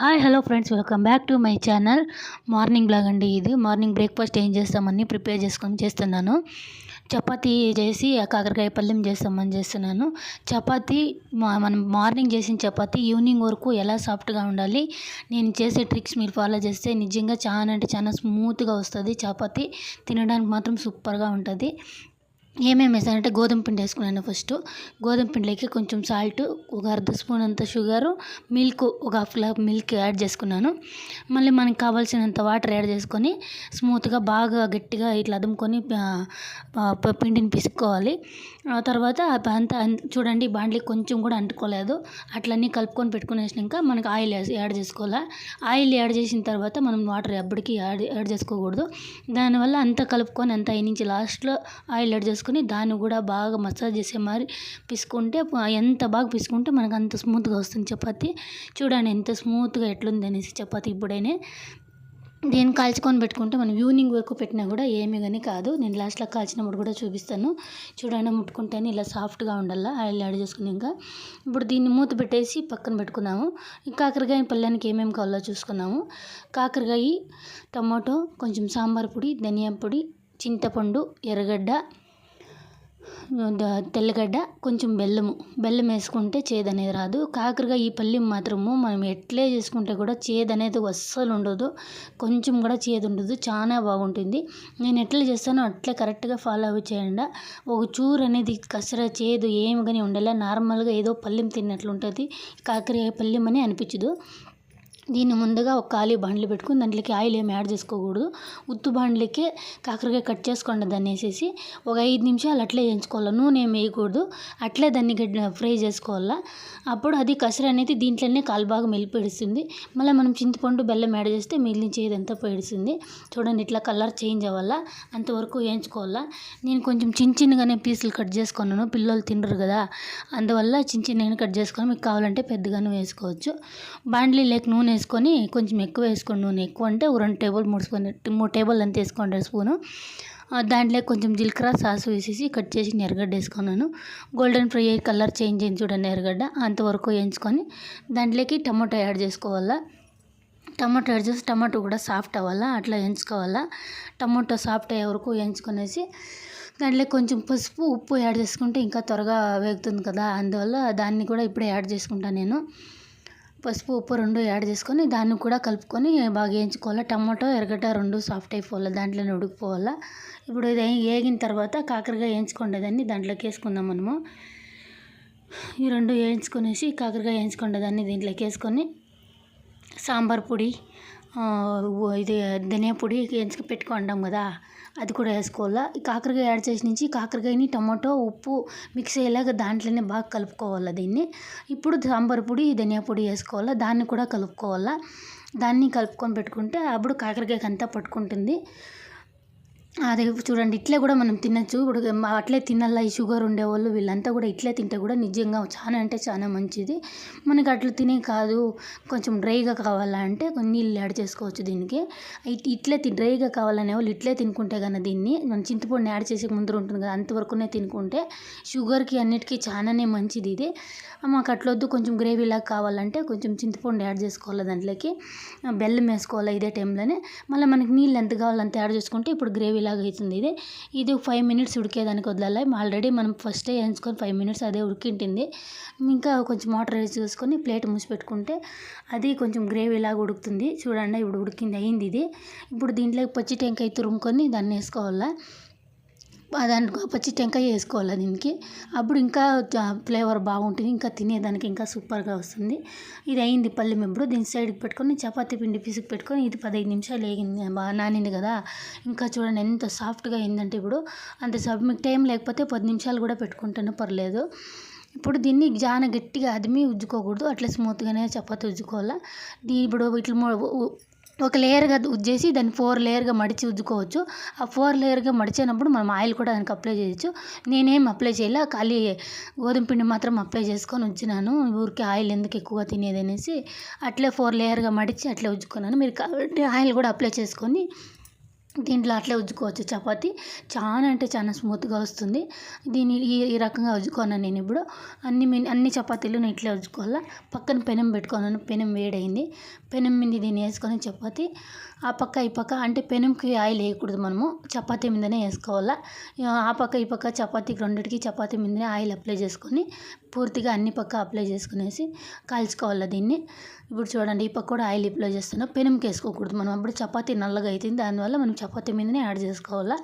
Hi hello friends welcome back to my channel. Morning blog అండి ఇది. Morning breakfast ఏం చేస్తామని ప్రిపేర్ చేసుకొని చేస్తున్నాను. చపాతీ చేసి కాకరకాయ పళ్ళెం చేస్తామని చేస్తున్నాను. చపాతీ మనం మార్నింగ్ చేసిన చపాతీ ఈవినింగ్ వరకు ఎలా సాఫ్ట్గా ఉండాలి నేను చేసే ట్రిక్స్ మీరు ఫాలో చేస్తే నిజంగా చాలా అంటే చాలా స్మూత్గా వస్తుంది. చపాతీ తినడానికి మాత్రం సూపర్గా ఉంటుంది. ఏమేమి వేసానంటే గోధుమ పిండి వేసుకున్నాను ఫస్ట్ గోధుమ పిండిలోకి కొంచెం సాల్ట్ ఒక అర్ధ స్పూన్ అంత షుగరు మిల్క్ ఒక హాఫ్ గ్లాస్ మిల్క్ యాడ్ చేసుకున్నాను. మళ్ళీ మనకి కావాల్సినంత వాటర్ యాడ్ చేసుకొని స్మూత్గా బాగా గట్టిగా ఇట్లా అదుముకొని పిండిని పిసుకోవాలి ఆ తర్వాత అంతా చూడండి బాండ్లీ కొంచెం కూడా అంటుకోలేదు. అట్లన్నీ కలుపుకొని పెట్టుకునేసినాక మనకి ఆయిల్ యాడ్ చేసుకోవాలి? ఆయిల్ యాడ్ చేసిన తర్వాత మనం వాటర్ ఎప్పటికీ యాడ్ యాడ్ చేసుకోకూడదు. దానివల్ల అంతా కలుపుకొని అంతా అయినించి నుంచి లాస్ట్లో ఆయిల్ యాడ్ చేసుకొని దాన్ని కూడా బాగా మసాజ్ చేసే మరి పిసుకుంటే ఎంత బాగా పిసుకుంటే మనకు అంత స్మూత్గా వస్తుంది చపాతి. చూడండి ఎంత స్మూత్గా ఎట్లుంది అనేసి చపాతి ఇప్పుడైనా. దీన్ని కాల్చుకొని పెట్టుకుంటే మనం ఈవినింగ్ వరకు పెట్టినా కూడా ఏమీ కానీ కాదు. నేను లాస్ట్లో కాల్చినప్పుడు కూడా చూపిస్తాను. చూడండి ముట్టుకుంటేనే ఇలా సాఫ్ట్గా ఉండాలా? ఆయిల్ యాడ్ చేసుకున్నాక ఇప్పుడు దీన్ని మూత పెట్టేసి పక్కన పెట్టుకున్నాము కాకరకాయ పళ్ళానికి ఏమేమి కావాలో చూసుకున్నాము కాకరకాయ టమాటో కొంచెం సాంబార్ పొడి ధనియా పొడి చింతపండు ఎర్రగడ్డ తెల్లగడ్డ కొంచెం బెల్లము. బెల్లం వేసుకుంటే చేదు అనేది రాదు. కాకరకాయ ఈ పల్లి మాత్రము మనం ఎట్లే చేసుకుంటే కూడా చేదు అనేది అస్సలు ఉండదు కొంచెం కూడా చేదు ఉండదు చాలా బాగుంటుంది. నేను ఎట్లా చేస్తానో అట్లే కరెక్ట్గా ఫాలో అవి చేయండి. ఒక చూరు అనేది కసర చేదు ఏమి కానీ ఉండాలి నార్మల్గా ఏదో పల్లెం తిన్నట్లు ఉంటుంది కాకరకాయ పల్లెం అని అనిపించదు. దీన్ని ముందుగా ఒక ఖాళీ బాండ్లు పెట్టుకుని దాంట్లోకి ఆయిల్ ఏమి యాడ్ చేసుకోకూడదు. ఉత్తు బాండ్లకే కాకరకాయ కట్ చేసుకోండి దాన్ని వేసేసి ఒక ఐదు నిమిషాలు అట్లే వేయించుకోవాలి. నూనె ఏమి వేయకూడదు. అట్లే దాన్ని ఫ్రై చేసుకోవాలా. అప్పుడు అది కసర అనేది దీంట్లోనే కాలు బాగా మెలిపెడుస్తుంది మళ్ళీ మనం చింతపండు బెల్లం యాడ్ చేస్తే మిగిలిన చేదంతా పోయిస్తుంది. చూడండి ఇట్లా కలర్ చేంజ్ అవ్వాలా. అంతవరకు వేయించుకోవాలా. నేను కొంచెం చిన్న చిన్నగానే పీసులు కట్ చేసుకున్నాను. పిల్లలు తినరు కదా. అందువల్ల చిన్న చిన్నగానే కట్ చేసుకొని మీకు కావాలంటే పెద్దగానే వేసుకోవచ్చు. బాండ్లీ లేక నూనె వేసుకొని కొంచెం ఎక్కువ వేసుకోండి నూనె ఎక్కువ అంటే ఒక రెండు టేబుల్ మూడు స్పూన్ మూడు టేబుల్ అంత వేసుకోండి స్పూను. దాంట్లో కొంచెం జీలకర్ర సాసు వేసేసి కట్ చేసి ఎర్రగడ్డ వేసుకున్నాను. గోల్డెన్ ఫ్రై అయ్యి కలర్ చేంజ్ అయింది చూడండి ఎరగడ్డ అంతవరకు వేయించుకొని దాంట్లోకి టమాటో యాడ్ చేసుకోవాలా. టమాటో యాడ్ చేసి టమాటో కూడా సాఫ్ట్ అవ్వాలా అట్లా వేయించుకోవాలా. టమాటో సాఫ్ట్ అయ్యే వరకు వేయించుకునేసి దాంట్లో కొంచెం పసుపు ఉప్పు యాడ్ చేసుకుంటే ఇంకా త్వరగా వేగుతుంది కదా అందువల్ల దాన్ని కూడా ఇప్పుడే యాడ్ చేసుకుంటాను నేను. పసుపు ఉప్పు రెండు యాడ్ చేసుకొని దాన్ని కూడా కలుపుకొని బాగా వేయించుకోవాలి. టమాటో ఎరగట రెండు సాఫ్ట్ అయిపోవాలి దాంట్లోనే ఉడికిపోవాలా. ఇప్పుడు ఇది వేగిన తర్వాత కాకరకాయ వేయించుకునేదాన్ని దాంట్లోకి వేసుకుందాం మనము. ఈ రెండు వేయించుకునేసి కాకరకాయ వేయించుకునేదాన్ని దీంట్లోకి వేసుకొని సాంబార్ పొడి ఇది ధనియా పొడి వేయించుకు పెట్టుకుంటాం కదా. అది కూడా వేసుకోవాలా? ఈ కాకరకాయ యాడ్ చేసి నుంచి కాకరకాయని టమాటో ఉప్పు మిక్స్ అయ్యేలాగా దాంట్లోనే బాగా కలుపుకోవాలా దీన్ని? ఇప్పుడు సాంబార్ పొడి ధనియా పొడి వేసుకోవాలా? దాన్ని కూడా కలుపుకోవాలా? దాన్ని కలుపుకొని పెట్టుకుంటే అప్పుడు కాకరకాయకి అంతా పట్టుకుంటుంది. అది చూడండి ఇట్లే కూడా మనం తినచ్చు. ఇప్పుడు అట్లే తినాలా ఈ షుగర్ ఉండేవాళ్ళు వీళ్ళంతా కూడా ఇట్లే తింటే కూడా నిజంగా చాలా అంటే చాలా మంచిది. మనకి అట్లా తినే కాదు. కొంచెం డ్రైగా కావాలా అంటే కొన్ని నీళ్ళు యాడ్ చేసుకోవచ్చు దీనికి. ఇట్లే తి డ్రైగా కావాలనే వాళ్ళు ఇట్లే తినుకుంటే కన్నా దీన్ని మనం చింతపండు యాడ్ చేసే ముందు ఉంటుంది కదా అంతవరకునే తినుకుంటే షుగర్కి అన్నిటికీ చాలానే మంచిది ఇది. మాకు అట్లొద్దు కొంచెం గ్రేవీలాగా కావాలంటే కొంచెం చింతపండు యాడ్ చేసుకోవాలి దాంట్లోకి. బెల్లం వేసుకోవాలి ఇదే టైంలోనే మళ్ళీ మనకి నీళ్ళు ఎంత కావాలో అంత యాడ్ చేసుకుంటే ఇప్పుడు గ్రేవీ లాగా అవుతుంది ఇది. ఇది ఫైవ్ మినిట్స్ ఉడికేదానికి వదలాలి. ఆల్రెడీ మనం ఫస్టే వేయించుకొని ఫైవ్ మినిట్స్ అదే ఉడికింటుంది. ఇంకా కొంచెం వాటర్ వేసి చూసుకొని ప్లేట్ మూసి పెట్టుకుంటే అది కొంచెం గ్రేవీ లాగా ఉడుకుతుంది. చూడండి ఇప్పుడు ఉడికింది అయింది ఇది. ఇప్పుడు దీంట్లో పచ్చి టెంకాయ తురుముకొని దాన్ని వేసుకోవాలా? దానికి పచ్చి టెంకాయ వేసుకోవాలి దీనికి. అప్పుడు ఇంకా ఫ్లేవర్ బాగుంటుంది ఇంకా తినేదానికి ఇంకా సూపర్గా వస్తుంది. ఇది అయింది పల్లి మెంబరు దీని సైడ్కి పెట్టుకొని చపాతీ పిండి పిసికి పెట్టుకొని ఇది పదహైదు నిమిషాలు వేగింది బాగా నానింది కదా. ఇంకా చూడండి ఎంత సాఫ్ట్గా అయిందంటే ఇప్పుడు అంత సాఫ్ట్ మీకు టైం లేకపోతే పది నిమిషాలు కూడా పెట్టుకుంటేనే పర్లేదు. ఇప్పుడు దీన్ని జాన గట్టిగా అదిమి ఉజ్జుకోకూడదు. అట్లా స్మూత్గానే చపాతీ ఉజ్జుకోవాలా. దీ ఇప్పుడు ఇట్లా ఒక లేయర్గా ఉజ్జేసి దాన్ని ఫోర్ లేయర్గా మడిచి ఉజ్జుకోవచ్చు. ఆ ఫోర్ లేయర్గా మడిచినప్పుడు మనం ఆయిల్ కూడా దానికి అప్లై చేయొచ్చు. నేనేం అప్లై చేయలే. ఖాళీ గోధుమ పిండి మాత్రం అప్లై చేసుకొని ఉంచినాను. ఊరికే ఆయిల్ ఎందుకు ఎక్కువ తినేది అనేసి అట్లే ఫోర్ లేయర్గా మడిచి అట్లే ఉజ్జుకున్నాను. మీరు కాబట్టి ఆయిల్ కూడా అప్లై చేసుకొని దీంట్లో అట్లే ఉజ్జుకోవచ్చు. చపాతి చాలా అంటే చాలా స్మూత్గా వస్తుంది. దీన్ని ఈ ఈ రకంగా ఉజ్జుకున్నాను నేను ఇప్పుడు. అన్ని మి అన్ని చపాతీలు నేను ఇట్లే ఉజ్జుకోవాలా? పక్కన పెనం పెట్టుకున్నాను పెనం వేడైంది. పెనం మీద దీన్ని వేసుకొని చపాతి ఆ పక్క ఈ పక్క అంటే పెనంకి ఆయిల్ వేయకూడదు మనము. చపాతీ మీదనే వేసుకోవాలా. ఆ పక్క ఈ పక్క చపాతీకి రెండిటికి చపాతీ మీదనే ఆయిల్ అప్లై చేసుకొని పూర్తిగా అన్ని పక్క అప్లై చేసుకునేసి కాల్చుకోవాలి దీన్ని. ఇప్పుడు చూడండి ఈ పక్క కూడా ఆయిల్ అప్లై చేస్తున్నా. పెనంకి వేసుకోకూడదు మనం. అప్పుడు చపాతీ నల్లగా అవుతుంది దానివల్ల మనం చపాతీ మీదనే యాడ్ చేసుకోవాలా.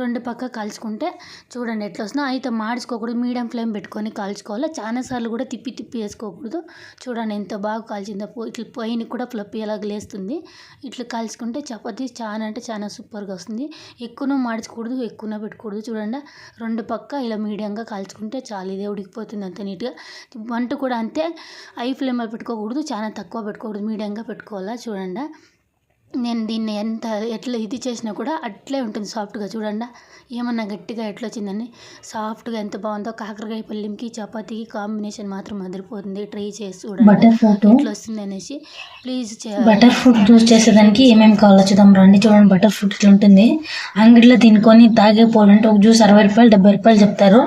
రెండు పక్క కాల్చుకుంటే చూడండి ఎట్లా వస్తుందో. అయితే మాడ్చుకోకూడదు మీడియం ఫ్లేమ్ పెట్టుకొని కాల్చుకోవాలి. చాలాసార్లు కూడా తిప్పి తిప్పి వేసుకోకూడదు. చూడండి ఎంత బాగా కాల్చిందో. ఇట్లా పొయ్యిని కూడా ఫ్లప్పి అలాగ లేస్తుంది. ఇట్లా కాల్చుకుంటే చపాతీ చాలా అంటే చాలా సూపర్గా వస్తుంది. ఎక్కువనో మాడ్చకూడదు ఎక్కువనో పెట్టకూడదు చూడండి రెండు పక్క ఇలా మీడియంగా కాల్చుకుంటే చాలు ఇదే ఉడికిపోతుంది అంత నీట్గా. వంట కూడా అంతే. హై ఫ్లేమ్లో పెట్టుకోకూడదు చాలా తక్కువ పెట్టుకోకూడదు మీడియంగా పెట్టుకోవాలా? చూడండి. నేను దీన్ని ఎంత ఎట్లా ఇది చేసినా కూడా అట్లే ఉంటుంది సాఫ్ట్గా చూడండి. ఏమన్నా గట్టిగా ఎట్లా వచ్చిందని సాఫ్ట్గా ఎంత బాగుందో కాకరకాయ పల్లెంకి చపాతీకి కాంబినేషన్ మాత్రం అదిరిపోతుంది. ట్రై చేసి చూడండి బటర్ ఫ్రూట్? ఎట్లా వస్తుంది అనేసి ప్లీజ్ బటర్ ఫ్రూట్ జ్యూస్ చేసేదానికి ఏమేమి కావాలో చూద్దాం రండి. చూడండి బటర్ ఫ్రూట్ ఇట్లా ఉంటుంది అంగడిలో తినుకొని తాగే పోవాలంటే ఒక జ్యూస్ అరవై రూపాయలు డెబ్బై రూపాయలు చెప్తారు.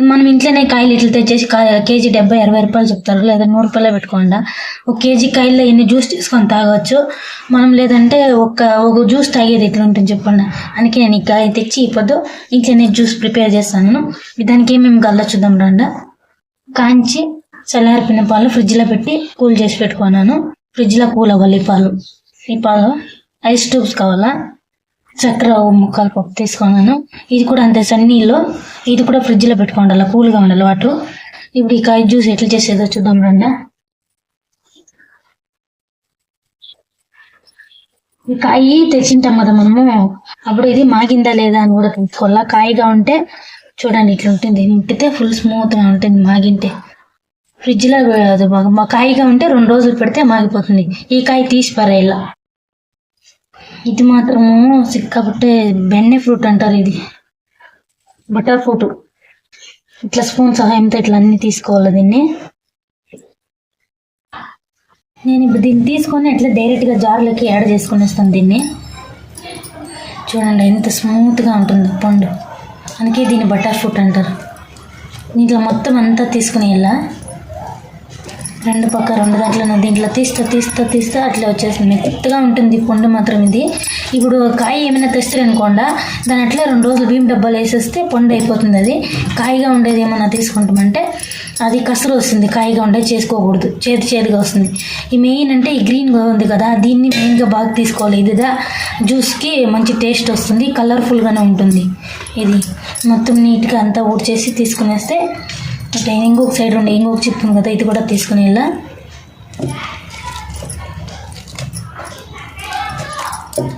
మనం ఇంట్లోనే కాయలు ఇట్లా తెచ్చేసి కేజీ డెబ్బై అరవై రూపాయలు చెప్తారు. లేదా నూరు రూపాయలే పెట్టుకోండి ఒక కేజీ కాయల్లో ఎన్ని జ్యూస్ తీసుకొని తాగొచ్చు. మనం లేదంటే ఒక ఒక జ్యూస్ తాగేది ఎట్లా ఉంటుంది చెప్పండి? అందుకే నేను ఈ కాయ తెచ్చి ఇప్పుడు ఇంట్లోనే జ్యూస్ ప్రిపేర్ చేస్తాను. దానికి ఏమేమి కావాలో చూద్దాం రండి. కాంచి చల్లారిపోయిన పాలు ఫ్రిడ్జ్లో పెట్టి కూల్ చేసి పెట్టుకున్నాను. ఫ్రిడ్జ్లో కూల్ అవ్వాలి ఈ పాలు. ఈ పాలు ఐస్ ట్యూబ్స్ కావాలా? చక్కెర ముక్కలు పప్పు తీసుకున్నాను. ఇది కూడా అంతే సన్నీళ్ళు. ఇది కూడా ఫ్రిడ్జ్లో పెట్టుకోండాలి కూల్గా ఉండాలి వాటర్. ఇప్పుడు ఈ కాయ జ్యూస్ ఎట్లా చేసేదో చూద్దాం రండి. ఈ కాయ తెచ్చింటాం కదా మనము అప్పుడు ఇది మాగిందా లేదా అని కూడా తెలుసుకోవాలా? కాయగా ఉంటే చూడండి ఇట్లా ఉంటుంది. ముట్టితే ఫుల్ స్మూత్గా ఉంటుంది మాగింటే. ఫ్రిడ్జ్లో కాయగా ఉంటే రెండు రోజులు పెడితే మాగిపోతుంది. ఈ కాయ తీసి పరేలా ఇది మాత్రము సిక్కబట్టే బెన్నె ఫ్రూట్ అంటారు ఇది. Butter fruit. ఇట్లా స్పూన్ సహాయంతో ఇట్లా అన్ని తీసుకోవాలి దీన్ని. నేను ఇప్పుడు దీన్ని తీసుకొని ఇట్లా డైరెక్ట్గా జార్లోకి యాడ్ చేసుకుని వస్తాను దీన్ని. చూడండి ఎంత స్మూత్గా ఉంటుందో పండు. అందుకే దీన్ని బటర్ ఫ్రూట్ అంటారు. దీంట్లో మొత్తం అంతా తీసుకుని వెళ్ళా. రెండు పక్క రెండు దాంట్లో దీంట్లో తీస్తా తీస్తా తీస్తా అట్లా వచ్చేసింది మెత్తగా ఉంటుంది పండు మాత్రం ఇది. ఇప్పుడు కాయ ఏమైనా తెస్తారనుకోండి దాని అట్లా రెండు రోజులు బియ్యం డబ్బాలు వేసేస్తే పండు అయిపోతుంది అది. కాయగా ఉండేది ఏమైనా తీసుకుంటామంటే అది కసరు వస్తుంది కాయగా ఉండేది చేసుకోకూడదు. చేతి చేతిగా వస్తుంది. ఈ మెయిన్ అంటే ఈ గ్రీన్గా ఉంది కదా దీన్ని మెయిన్గా బాగా తీసుకోవాలి. ఇదిదా జ్యూస్కి మంచి టేస్ట్ వస్తుంది కలర్ఫుల్గానే ఉంటుంది. ఇది మొత్తం నీట్గా అంతా ఊడ్చేసి తీసుకునేస్తే అంటే ఇంకొక సైడ్ ఉండే ఇంకొక చిప్ ఉంది కదా ఇది కూడా తీసుకుని వెళ్ళా.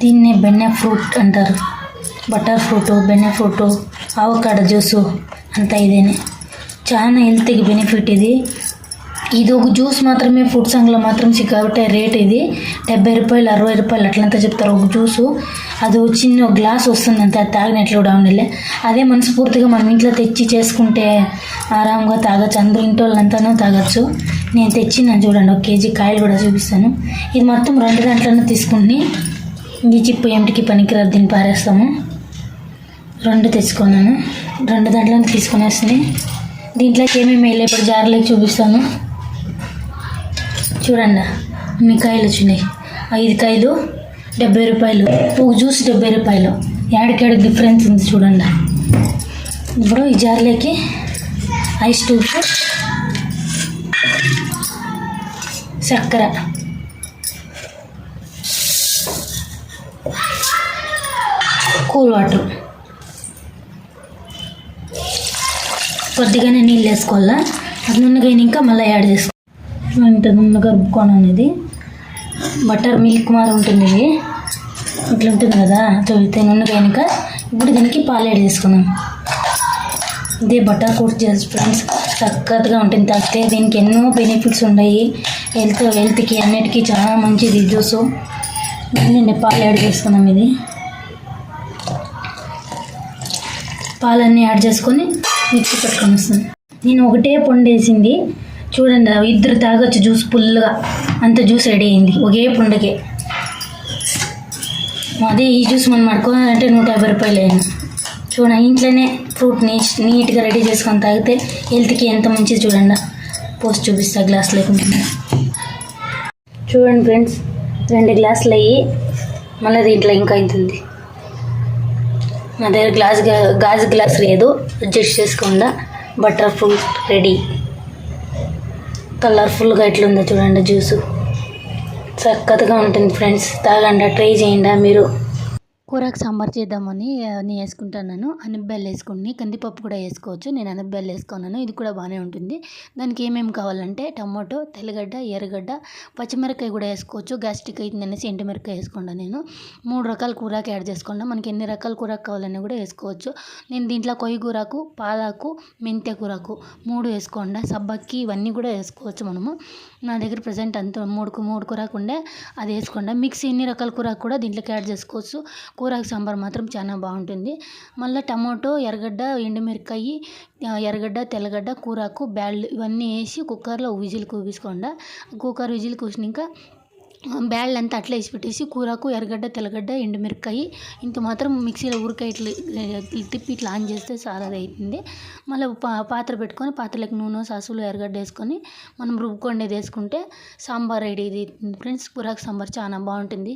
దీన్నే బెన్నె ఫ్రూట్ అంటారు. బటర్ ఫ్రూట్ బెన్నె ఫ్రూట్ ఆవకాడ జ్యూసు అంతా ఇదేనే. చాలా హెల్త్కి బెనిఫిట్ ఇది. ఇది ఒక జ్యూస్ మాత్రమే ఫుడ్ సంఘలో మాత్రం కాబట్టి రేట్ ఇది. డెబ్బై రూపాయలు అరవై రూపాయలు అట్లంతా చెప్తారు ఒక జ్యూసు. అది ఒక చిన్న గ్లాస్ వస్తుంది అంతే అది తాగినట్లు కూడా ఉండలే. అదే మనస్ఫూర్తిగా మనం ఇంట్లో తెచ్చి చేసుకుంటే ఆరాంగా తాగొచ్చు. అందరూ ఇంటి వాళ్ళంతానూ తాగొచ్చు. నేను తెచ్చినాను చూడండి ఒక కేజీ కాయలు కూడా చూపిస్తాను. ఇది మొత్తం రెండు గంటలను తీసుకుని ఈ చిప్పు ఏమిటికి పనికిరాదు దీన్ని పారేస్తాము. రెండు తెచ్చుకున్నాను. రెండు దాంట్లో తీసుకునేస్తుంది. దీంట్లోకి ఏమేమి వెళ్ళి ఇప్పుడు జార్లోకి చూపిస్తాను. చూడండి అన్ని కాయలు వచ్చినాయి. ఐదు కాయలు డెబ్బై రూపాయలు. ఒక జ్యూస్ డెబ్బై రూపాయలు. ఏడకేడ డిఫరెన్స్ ఉంది చూడండి ఇప్పుడు ఈ జార్లోకి ఐస్ ట్యూబ్స్ చక్కెర. Cool water. కొద్దిగానే నీళ్ళు వేసుకోవాలా? అది నున్నగా ఇంకా మళ్ళీ యాడ్ చేసుకోవాలి ఇంత నున్నగా అనేది. బటర్ మిల్క్ మారు ఉంటుంది ఇది. ఇట్లా ఉంటుంది కదా? చదివితే నూనె అయినాక ఇప్పుడు దీనికి పాలు యాడ్ చేసుకున్నాం ఇదే బటర్ కోట్ చేసి ఫ్రెండ్స్ చక్కగా ఉంటుంది. తాగితే దీనికి ఎన్నో బెనిఫిట్స్ ఉన్నాయి. హెల్త్ హెల్త్కి అన్నిటికీ చాలా మంచిది జ్యూస్. నేను పాలు యాడ్ చేసుకున్నాం ఇది. పాలన్నీ యాడ్ చేసుకొని మిక్సీ పెట్టుకొని వస్తుంది. నేను ఒకటే పండు వేసింది చూడండి ఇద్దరు తాగొచ్చు జ్యూస్ ఫుల్గా అంత జ్యూస్ రెడీ అయింది. ఒకే పండుగే అదే ఈ జ్యూస్ మనం పడుకోవాలంటే నూట యాభై రూపాయలు అయింది చూడండి ఇంట్లోనే ఫ్రూట్ నీ నీట్గా రెడీ చేసుకొని తాగితే హెల్త్కి ఎంత మంచిది చూడండి. పోస్ట్ చూపిస్తా గ్లాస్ లేకుండా. చూడండి ఫ్రెండ్స్ రెండు గ్లాసులు అయ్యి మళ్ళీ దీంట్లో ఇంకా అవుతుంది నా దగ్గర గ్లాస్ గాజు గ్లాస్ లేదు. అడ్జస్ట్ చేసుకుండా. Butter fruit ready. కలర్ఫుల్గా ఎట్లుందో చూడండి జ్యూసు. చక్కగా ఉంటుంది ఫ్రెండ్స్. తాగండి ట్రై చేయండి మీరు. కూరకు సాంబార్ చేద్దామని నేను వేసుకుంటున్నాను. అనబ్బెల్లు వేసుకుని కందిపప్పు కూడా వేసుకోవచ్చు. నేను అనబ్బెల్లు వేసుకున్నాను. ఇది కూడా బాగానే ఉంటుంది. దానికి ఏమేమి కావాలంటే టమాటో తెల్లగడ్డ ఎర్రగడ్డ పచ్చిమిరకాయ కూడా వేసుకోవచ్చు. గ్యాస్ట్రిక్ అవుతుంది అనేసి ఎండుమిరకాయ వేసుకున్నాను నేను. మూడు రకాల కూరకు యాడ్ చేసుకున్నా. మనకి ఎన్ని రకాల కూరకు కావాలని కూడా వేసుకోవచ్చు. నేను దీంట్లో కొయ్యి కూరకు పాలాకు మెంతె కూరకు మూడు వేసుకోండా. సబ్బక్కి ఇవన్నీ కూడా వేసుకోవచ్చు మనము. నా దగ్గర ప్రజెంట్ అంత మూడు మూడు కూరకు ఉండే. అది వేసుకోండా. మిక్స్ ఎన్ని రకాల కూరకు కూడా దీంట్లోకి యాడ్ చేసుకోవచ్చు. కూరకు సాంబార్ మాత్రం చాలా బాగుంటుంది. మళ్ళీ టమాటో ఎర్రగడ్డ ఎండుమిరకాయ ఎర్రగడ్డ తెల్లగడ్డ కూరాకు బ్యాళ్ళు ఇవన్నీ వేసి కుక్కర్లో విజిల్ కూపించుకోండి కుక్కర్ విజిల్ కూసినాక బ్యాళ్ళు అంతా అట్లా వేసి పెట్టేసి కూరకు ఎర్రగడ్డ తెల్లగడ్డ ఎండుమిరకాయ ఇంత మాత్రం మిక్సీలో ఊరికాయ ఇట్లా తిప్పి ఇట్లా ఆన్ చేస్తే చాలా అది అవుతుంది మళ్ళీ పా పాత్ర పెట్టుకొని పాత్రలకు నూనె సాసులు ఎర్రగడ్డ వేసుకొని మనం రుబ్బుకొండేది వేసుకుంటే సాంబార్ రెడీ ఇది. ఫ్రెండ్స్ కూరకు సాంబార్ చాలా బాగుంటుంది.